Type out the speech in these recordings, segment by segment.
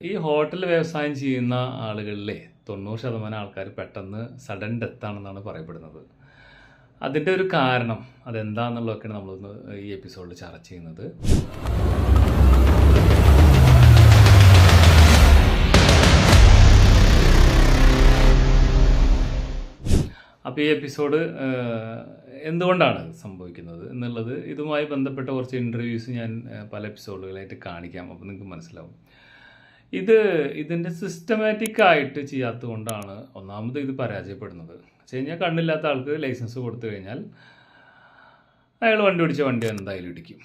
ഈ ഹോട്ടൽ വ്യവസായം ചെയ്യുന്ന ആളുകളിലെ തൊണ്ണൂറ് ശതമാനം ആൾക്കാർ പെട്ടെന്ന് സഡൻ ഡെത്ത് ആണെന്നാണ് പറയപ്പെടുന്നത്. അതിന്റെ ഒരു കാരണം അതെന്താണെന്നുള്ളതൊക്കെയാണ് നമ്മളൊന്ന് ഈ എപ്പിസോഡിൽ ചർച്ച ചെയ്യുന്നത്. അപ്പോൾ ഈ എപ്പിസോഡ് എന്തുകൊണ്ടാണ് സംഭവിക്കുന്നത് എന്നുള്ളത് ഇതുമായി ബന്ധപ്പെട്ട കുറച്ച് ഇന്റർവ്യൂസ് ഞാൻ പല എപ്പിസോഡുകളായിട്ട് കാണിക്കാം. അപ്പോൾ നിങ്ങൾക്ക് മനസ്സിലാവും. ഇത് ഇതിന്റെ സിസ്റ്റമാറ്റിക് ആയിട്ട് ചെയ്യാത്തത് കൊണ്ടാണ് ഒന്നാമത് ഇത് പരാജയപ്പെടുന്നത്. വെച്ച് കഴിഞ്ഞാൽ കണ്ണില്ലാത്ത ആൾക്ക് ലൈസൻസ് കൊടുത്തു കഴിഞ്ഞാൽ അയാൾ വണ്ടി ഓടിച്ച വണ്ടി എന്തായാലും ഇടിക്കും.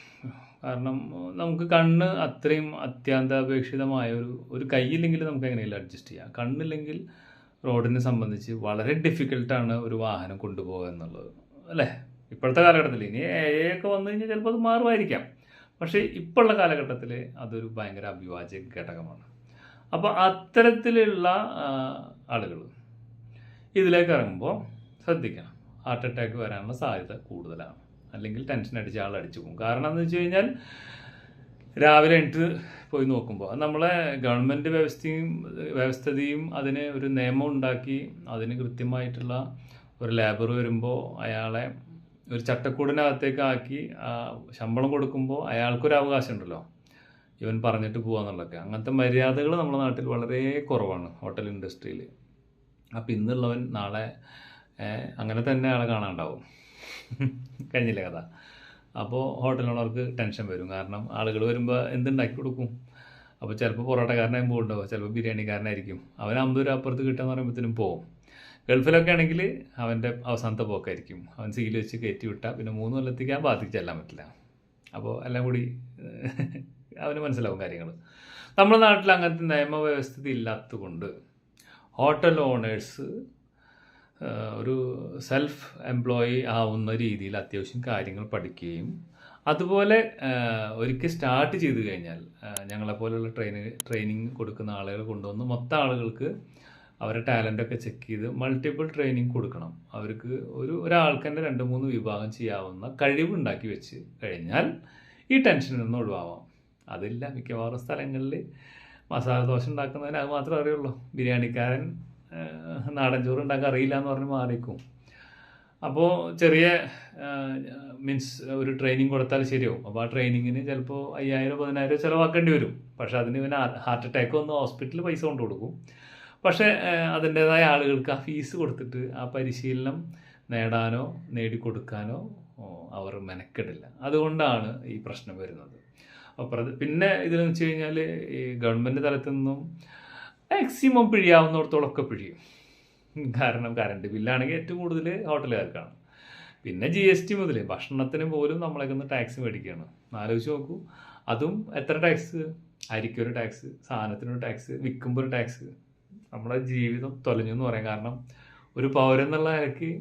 കാരണം നമുക്ക് കണ്ണ് അത്രയും അത്യന്താപേക്ഷിതമായ ഒരു ഒരു കൈയില്ലെങ്കിൽ നമുക്ക് എങ്ങനെയെങ്കിലും അഡ്ജസ്റ്റ് ചെയ്യാം. കണ്ണില്ലെങ്കിൽ റോഡിനെ സംബന്ധിച്ച് വളരെ ഡിഫിക്കൽട്ടാണ് ഒരു വാഹനം കൊണ്ടുപോകുക എന്നുള്ളത്. അല്ലേ? ഇപ്പോഴത്തെ കാലഘട്ടത്തിൽ ഇനി എ വന്നു കഴിഞ്ഞാൽ ചിലപ്പോൾ അത് മാറുമായിരിക്കാം. പക്ഷേ ഇപ്പോഴുള്ള കാലഘട്ടത്തിൽ അതൊരു ഭയങ്കര അഭിവാജ്യ ഘടകമാണ്. അപ്പോൾ അത്തരത്തിലുള്ള ആളുകൾ ഇതിലേക്ക് ഇറങ്ങുമ്പോൾ ശ്രദ്ധിക്കണം. ഹാർട്ട് അറ്റാക്ക് വരാനുള്ള സാധ്യത കൂടുതലാണ്. അല്ലെങ്കിൽ ടെൻഷൻ അടിച്ച് ആൾ അടിച്ചു പോകും. കാരണം എന്ന് വെച്ച് കഴിഞ്ഞാൽ രാവിലെ എണീറ്റ് പോയി നോക്കുമ്പോൾ നമ്മളെ ഗവൺമെന്റ് വ്യവസ്ഥയും വ്യവസ്ഥതയും അതിന് ഒരു നിയമം ഉണ്ടാക്കി അതിന് കൃത്യമായിട്ടുള്ള ഒരു ലേബർ വരുമ്പോൾ അയാളെ ഒരു ചട്ടക്കൂടിനകത്തേക്ക് ആക്കി ശമ്പളം കൊടുക്കുമ്പോൾ അയാൾക്കൊരു അവകാശം ഉണ്ടല്ലോ. ഇവൻ പറഞ്ഞിട്ട് പോകാന്നുള്ളതൊക്കെ അങ്ങനത്തെ മര്യാദകൾ നമ്മുടെ നാട്ടിൽ വളരെ കുറവാണ് ഹോട്ടൽ ഇൻഡസ്ട്രിയിൽ അപ്പം ഇന്നുള്ളവൻ നാളെ അങ്ങനെ തന്നെ ആളെ കാണാണ്ടാവും. കഴിഞ്ഞില്ലേ കഥ? അപ്പോൾ ഹോട്ടലിനുള്ളവർക്ക് ടെൻഷൻ വരും. കാരണം ആളുകൾ വരുമ്പോൾ എന്തുണ്ടാക്കി കൊടുക്കും? അപ്പോൾ ചിലപ്പോൾ പൊറോട്ടക്കാരനായും പോകുന്നുണ്ടാവും ചിലപ്പോൾ ബിരിയാണിക്കാരനായിരിക്കും. അവൻ അമ്പത് രൂപ അപ്പുറത്ത് കിട്ടാന്ന് പറയുമ്പോഴത്തേനും പോകും ഗൾഫിലൊക്കെ ആണെങ്കിൽ അവന്റെ അവസാനത്തെ പോക്കായിരിക്കും. അവൻ സീൽ വെച്ച് കയറ്റി വിട്ടാൽ പിന്നെ മൂന്ന് കൊല്ലത്തേക്ക് ആ ഭാഗത്തേക്ക് ചെല്ലാൻ പറ്റില്ല. അപ്പോൾ എല്ലാം കൂടി അവന് മനസ്സിലാവും കാര്യങ്ങൾ നമ്മുടെ നാട്ടിൽ അങ്ങനത്തെ നിയമവ്യവസ്ഥ ഇല്ലാത്തത് കൊണ്ട് ഹോട്ടൽ ഓണേഴ്സ് ഒരു സെൽഫ് എംപ്ലോയി ആവുന്ന രീതിയിൽ അത്യാവശ്യം കാര്യങ്ങൾ പഠിക്കുകയും അതുപോലെ ഒരിക്കൽ സ്റ്റാർട്ട് ചെയ്ത് കഴിഞ്ഞാൽ ഞങ്ങളെപ്പോലുള്ള ട്രെയിനിങ് ട്രെയിനിങ് കൊടുക്കുന്ന ആളുകൾ കൊണ്ടുവന്ന് മൊത്തം ആളുകൾക്ക് അവരുടെ ടാലന്റൊക്കെ ചെക്ക് ചെയ്ത് മൾട്ടിപ്പിൾ ട്രെയിനിങ് കൊടുക്കണം. അവർക്ക് ഒരു ഒരാൾക്ക് തന്നെ രണ്ട് മൂന്ന് വിഭാഗം ചെയ്യാവുന്ന കഴിവുണ്ടാക്കി വെച്ച് കഴിഞ്ഞാൽ ഈ ടെൻഷനിൽ നിന്ന് ഒഴിവാവാം. അതില്ല മിക്കവാറും സ്ഥലങ്ങളിൽ മസാല ദോശ ഉണ്ടാക്കുന്നതിന് അത് മാത്രമേ അറിയുള്ളൂ. ബിരിയാണിക്കാരൻ നാടൻ ചോറ് ഉണ്ടാക്കാൻ അറിയില്ല എന്ന് പറഞ്ഞ് മാറിക്കും. അപ്പോൾ ചെറിയ മീൻസ് ഒരു ട്രെയിനിങ് കൊടുത്താൽ ശരിയാവും. അപ്പോൾ ആ ട്രെയിനിങ്ങിന് ചിലപ്പോൾ അയ്യായിരം പതിനായിരം ചിലവാക്കേണ്ടി വരും. പക്ഷെ അതിന് ഇവന് ഹാർട്ട് അറ്റാക്ക് വന്ന് ഹോസ്പിറ്റലിൽ പൈസ കൊണ്ട് കൊടുക്കും. പക്ഷേ അതിന്റേതായ ആളുകൾക്ക് ആ ഫീസ് കൊടുത്തിട്ട് ആ പരിശീലനം നേടാനോ നേടിക്കൊടുക്കാനോ അവർ മെനക്കെടില്ല. അതുകൊണ്ടാണ് ഈ പ്രശ്നം വരുന്നത്. അപ്പോൾ പിന്നെ ഇതിലെന്ന് വെച്ച് കഴിഞ്ഞാൽ ഈ ഗവൺമെന്റ് തലത്തിൽ നിന്നും മാക്സിമം പിഴിയാവുന്നിടത്തോളമൊക്കെ പിഴിയും. കാരണം കറണ്ട് ബില്ലാണെങ്കിൽ ഏറ്റവും കൂടുതൽ ഹോട്ടലുകാർക്കാണ് പിന്നെ ജി എസ് ടി മുതൽ ഭക്ഷണത്തിന് പോലും നമ്മളൊക്കെ ഒന്ന് ടാക്സ് മേടിക്കുകയാണ് ആലോചിച്ച് നോക്കൂ. അതും എത്ര ടാക്സ് അരിക്കൊരു ടാക്സ് സാധനത്തിനൊരു ടാക്സ് വിൽക്കുമ്പോൾ ഒരു ടാക്സ് നമ്മുടെ ജീവിതം തൊലഞ്ഞു എന്ന് പറയാം. കാരണം ഒരു പൗരൻ എന്നുള്ള നിലയ്ക്ക്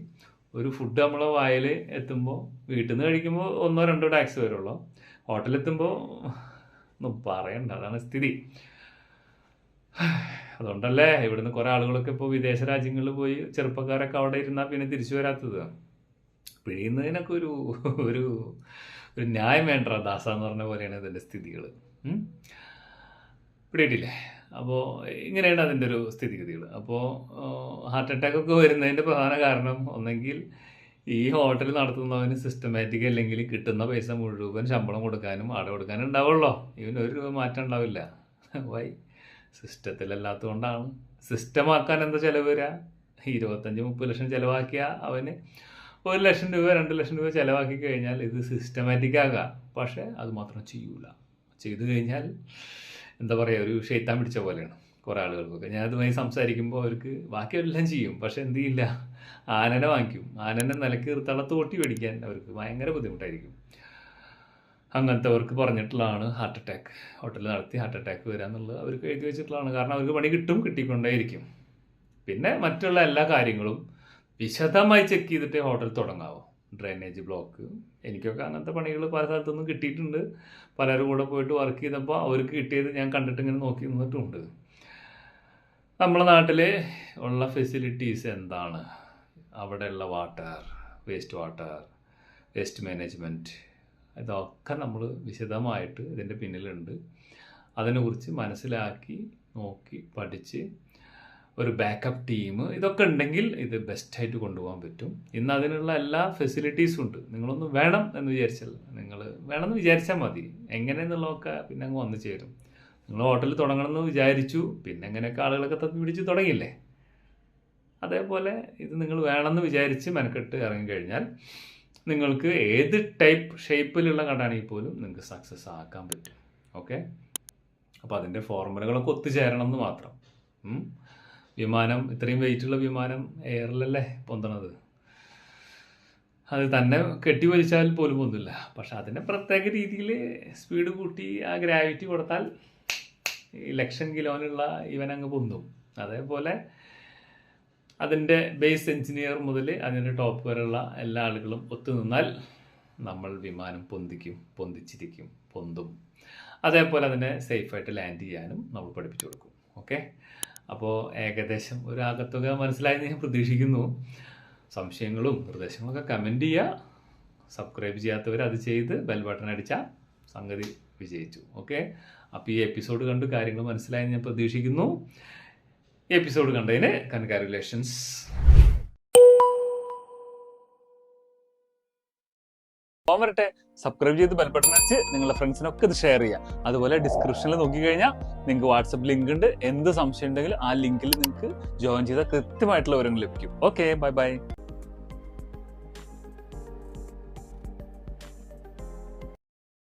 ഒരു ഫുഡ് നമ്മളെ വായിൽ എത്തുമ്പോൾ വീട്ടിൽ നിന്ന് കഴിക്കുമ്പോൾ ഒന്നോ രണ്ടോ ടാക്സ് വരുള്ളൂ. ഹോട്ടലെത്തുമ്പോൾ ഒന്നും പറയണ്ട. അതാണ് സ്ഥിതി. അതുകൊണ്ടല്ലേ ഇവിടുന്ന് കുറേ ആളുകളൊക്കെ ഇപ്പോൾ വിദേശ രാജ്യങ്ങളിൽ പോയി ചെറുപ്പക്കാരൊക്കെ അവിടെ ഇരുന്നാൽ പിന്നെ തിരിച്ചു വരാത്തത്. പിഴിയുന്നതിനൊക്കെ ഒരു ഒരു ഒരു ന്യായം വേണ്ട ദാസ എന്ന് പറഞ്ഞ പോലെയാണ് ഇതിന്റെ സ്ഥിതികൾ പിടിയിട്ടില്ലേ? അപ്പോൾ ഇങ്ങനെയാണ് അതിന്റെ ഒരു സ്ഥിതിഗതികൾ അപ്പോൾ ഹാർട്ട് അറ്റാക്കൊക്കെ വരുന്നതിന്റെ പ്രധാന കാരണം ഒന്നെങ്കിൽ ഈ ഹോട്ടൽ നടത്തുന്നവന് സിസ്റ്റമാറ്റിക് അല്ലെങ്കിൽ കിട്ടുന്ന പൈസ മുഴുവൻ ശമ്പളം കൊടുക്കാനും ആട കൊടുക്കാനും ഉണ്ടാവുള്ളൂ? ഇവന് ഒരു രൂപ മാറ്റം ഉണ്ടാവില്ല. വൈ? കൊണ്ടാണ് സിസ്റ്റമാക്കാൻ എന്താ ചിലവ് വരിക ഇരുപത്തഞ്ച് മുപ്പത് ലക്ഷം ചിലവാക്കിയ അവന് ഒരു ലക്ഷം രൂപ രണ്ട് ലക്ഷം രൂപ ചിലവാക്കി കഴിഞ്ഞാൽ ഇത് സിസ്റ്റമാറ്റിക് ആകാം. പക്ഷേ അത് മാത്രം ചെയ്യൂല. ചെയ്തു കഴിഞ്ഞാൽ എന്താ പറയുക ഒരു ഷെയ്ത്താൻ പിടിച്ച പോലെയാണ് കുറേ ആളുകൾക്കൊക്കെ. ഞാൻ അതുമായി സംസാരിക്കുമ്പോൾ അവർക്ക് ബാക്കിയെല്ലാം ചെയ്യും. പക്ഷെ എന്ത് ചെയ്യില്ല? ആനനെ വാങ്ങിക്കും. ആനനെ നിലയ്ക്ക് തളത്ത് ഓട്ടി മേടിക്കാൻ അവർക്ക് ഭയങ്കര ബുദ്ധിമുട്ടായിരിക്കും. അങ്ങനത്തെവർക്ക് പറഞ്ഞിട്ടുള്ളതാണ് ഹാർട്ട് അറ്റാക്ക് ഹോട്ടലിൽ നടത്തി ഹാർട്ട് അറ്റാക്ക് വരിക എന്നുള്ളത് അവർക്ക് എഴുതി വെച്ചിട്ടുള്ളതാണ്. കാരണം അവർക്ക് പണി കിട്ടും കിട്ടിക്കൊണ്ടേയിരിക്കും. പിന്നെ മറ്റുള്ള എല്ലാ കാര്യങ്ങളും വിശദമായി ചെക്ക് ചെയ്തിട്ട് ഹോട്ടൽ തുടങ്ങാവോ. ഡ്രെയിനേജ് ബ്ലോക്ക് എനിക്കൊക്കെ അങ്ങനത്തെ പണികൾ പല സ്ഥലത്തുനിന്നും കിട്ടിയിട്ടുണ്ട്. പലരും കൂടെ പോയിട്ട് വർക്ക് ചെയ്തപ്പോൾ അവർക്ക് കിട്ടിയത് ഞാൻ കണ്ടിട്ട് ഇങ്ങനെ നോക്കി നിന്നിട്ടുണ്ട്. നമ്മുടെ നാട്ടിൽ ഉള്ള ഫെസിലിറ്റീസ് എന്താണ്? അവിടെയുള്ള water waste water waste management ഇതൊക്കെ നമ്മൾ വിശദമായിട്ട് ഇതിന്റെ പിന്നിലുണ്ട്. അതിനെക്കുറിച്ച് മനസ്സിലാക്കി നോക്കി പഠിച്ച് ഒരു ബാക്കപ്പ് ടീം ഇതൊക്കെ ഉണ്ടെങ്കിൽ ഇത് ബെസ്റ്റായിട്ട് കൊണ്ടുപോകാൻ പറ്റും. ഇന്ന് അതിനുള്ള എല്ലാ ഫെസിലിറ്റീസും ഉണ്ട്. നിങ്ങളൊന്ന് വേണം എന്ന് വിചാരിച്ചാൽ നിങ്ങൾ വേണമെന്ന് വിചാരിച്ചാൽ മതി. എങ്ങനെയെന്നുള്ളതൊക്കെ പിന്നെ അങ്ങ് വന്നു ചേരും. നിങ്ങൾ ഹോട്ടലിൽ തുടങ്ങണമെന്ന് വിചാരിച്ചു. പിന്നെ എങ്ങനെയൊക്കെ ആളുകളൊക്കെ തപ്പി പിടിച്ച് തുടങ്ങിയില്ലേ? അതേപോലെ ഇത് നിങ്ങൾ വേണമെന്ന് വിചാരിച്ച് മെനക്കെട്ട് ഇറങ്ങിക്കഴിഞ്ഞാൽ നിങ്ങൾക്ക് ഏത് ടൈപ്പ് ഷേപ്പിലുള്ള കടാണെങ്കിൽ പോലും നിങ്ങൾക്ക് സക്സസ് ആക്കാൻ പറ്റും. ഓക്കെ അപ്പോൾ അതിന്റെ ഫോർമുലകളൊക്കെ ഒത്തുചേരണം എന്ന് മാത്രം. വിമാനം ഇത്രയും വെയിറ്റുള്ള വിമാനം എയറിലല്ലേ പൊന്തണത്? അത് തന്നെ കെട്ടി വലിച്ചാൽ പോലും ഒന്നുമില്ല പക്ഷെ അതിനെ പ്രത്യേക രീതിയിൽ സ്പീഡ് കൂട്ടി ആ ഗ്രാവിറ്റി കൊടുത്താൽ ലക്ഷം കിലോനുള്ള ഇവനങ്ങ് പൊന്തും. അതേപോലെ അതിന്റെ ബേസ് എഞ്ചിനീയർ മുതൽ അതിന്റെ ടോപ്പ് വരെയുള്ള എല്ലാ ആളുകളും ഒത്തുനിന്നാൽ നമ്മൾ വിമാനം പൊന്തിക്കും പൊന്തിച്ചിരിക്കും പൊന്തും. അതേപോലെ അതിനെ സേഫായിട്ട് ലാൻഡ് ചെയ്യാനും നമ്മൾ പഠിപ്പിച്ചു കൊടുക്കും. ഓക്കെ അപ്പോൾ ഏകദേശം ഒരു ആകത്തുക മനസ്സിലായെന്ന് ഞാൻ പ്രതീക്ഷിക്കുന്നു. സംശയങ്ങളും നിർദ്ദേശങ്ങളൊക്കെ കമന്റ് ചെയ്യുക സബ്സ്ക്രൈബ് ചെയ്യാത്തവർ അത് ചെയ്ത് ബെൽ ബട്ടൺ അടിച്ചാൽ സംഗതി വിജയിച്ചു. ഓക്കെ അപ്പോൾ ഈ എപ്പിസോഡ് കണ്ട് കാര്യങ്ങൾ മനസ്സിലായെന്ന് ഞാൻ പ്രതീക്ഷിക്കുന്നു. ഈ എപ്പിസോഡ് കണ്ടതിന് കൺഗ്രാറ്റുലേഷൻസ്. പോകാൻ വരട്ടെ. സബ്സ്ക്രൈബ് ചെയ്ത് ബെൽ ബട്ടൺ അടിച്ച് നിങ്ങളുടെ ഫ്രണ്ട്സിനൊക്കെ ഇത് ഷെയർ ചെയ്യുക അതുപോലെ ഡിസ്ക്രിപ്ഷനിൽ നോക്കിക്കഴിഞ്ഞാൽ നിങ്ങൾക്ക് വാട്സപ്പ് ലിങ്ക് ഉണ്ട്. എന്ത് സംശയം ഉണ്ടെങ്കിലും ആ ലിങ്കിൽ നിങ്ങൾക്ക് ജോയിൻ ചെയ്താൽ കൃത്യമായിട്ടുള്ള വിവരങ്ങൾ ലഭിക്കും. Okay bye bye